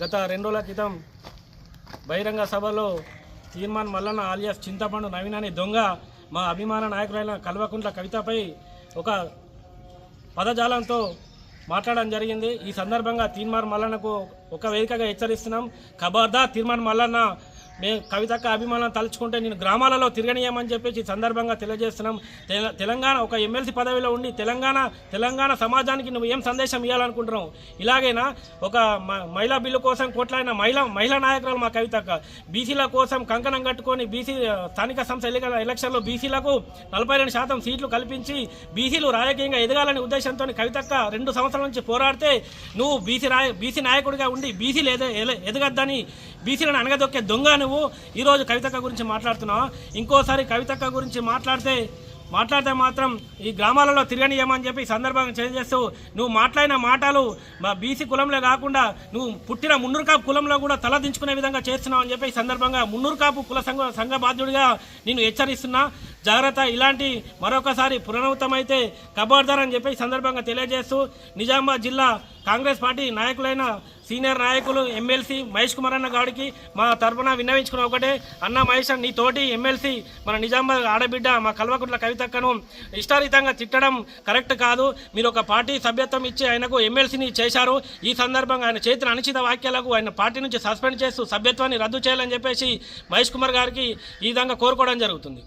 గత రెండు రోజుల క్రితం బహిరంగ సభలో తీర్మాన్ మల్లన్న ఆలియాస్ చింతపండు నవీన్ అనే దొంగ మా అభిమాన నాయకులైన కల్వకుంట్ల కవితపై ఒక పదజాలంతో మాట్లాడడం జరిగింది. ఈ సందర్భంగా తీర్మాన్ మల్లన్నకు ఒక వేదికగా హెచ్చరిస్తున్నాం. ఖబర్దా తీర్మాన్ మల్లన్న మేము కవితక్క అభిమానం తలుచుకుంటే నేను గ్రామాలలో తిరగనీయమని చెప్పేసి సందర్భంగా తెలియజేస్తున్నాం. తెల- తెలంగాణ ఒక ఎమ్మెల్సీ పదవిలో ఉండి తెలంగాణ తెలంగాణ సమాజానికి నువ్వు ఏం సందేశం ఇవ్వాలనుకుంటున్నావు ఇలాగైనా? ఒక మ- మహిళా బిల్లు కోసం కోట్లైన మహిళా మహిళా నాయకురాలు మా కవితక్క బీసీల కోసం కంకణం కట్టుకొని బీసీ స్థానిక సంస్థ ఎన్నికల ఎలక్షన్లో బీసీలకు నలభై రెండు శాతం సీట్లు కల్పించి బీసీలు రాజకీయంగా ఎదగాలనే ఉద్దేశంతో కవితక్క రెండు సంవత్సరాల నుంచి పోరాడితే నువ్వు బీసీ రాయ బీసీ నాయకుడిగా ఉండి బీసీలు ఎద ఎదగద్దని బీసీలను అనగదొక్కే దొంగ నువ్వు. ఈరోజు కవితక్క గురించి మాట్లాడుతున్నావు? ఇంకోసారి కవితక్క గురించి మాట్లాడితే మాట్లాడితే మాత్రం ఈ గ్రామాలలో తిరగనియమని చెప్పి సందర్భంగా తెలియజేస్తూ నువ్వు మాట్లాడిన మాటలు మా బీసీ కులంలో కాకుండా నువ్వు పుట్టిన మున్నూరు కాపు కులంలో కూడా తల దించుకునే విధంగా చేస్తున్నావు అని చెప్పి ఈ సందర్భంగా మున్నూరు కాపు కుల సంఘ సంఘ బాధ్యుడిగా నేను హెచ్చరిస్తున్నా. జాగ్రత్త. ఇలాంటి మరొకసారి పునరావృతమైతే కబార్దార్ అని చెప్పి సందర్భంగా తెలియజేస్తూ నిజామాబాద్ జిల్లా కాంగ్రెస్ పార్టీ నాయకులైన సీనియర్ నాయకులు ఎమ్మెల్సీ మహేష్ కుమార్ అన్న గారికి మా తరఫున విన్నవించుకున్న ఒకటే. అన్న మహేష్ నీ తోటి ఎమ్మెల్సీ మన నిజామాబాద్ ఆడబిడ్డ మా కల్వకుంట్ల కవితక్కను ఇష్టారీతంగా తిట్టడం కరెక్ట్ కాదు. మీరు ఒక పార్టీ సభ్యత్వం ఇచ్చి ఆయనకు ఎమ్మెల్సీని చేశారు. ఈ సందర్భంగా ఆయన చేతిన అనుచిత వాక్యాలకు ఆయన పార్టీ నుంచి సస్పెండ్ చేస్తూ సభ్యత్వాన్ని రద్దు చేయాలని చెప్పేసి మహేష్ కుమార్ గారికి ఈ విధంగా కోరుకోవడం జరుగుతుంది.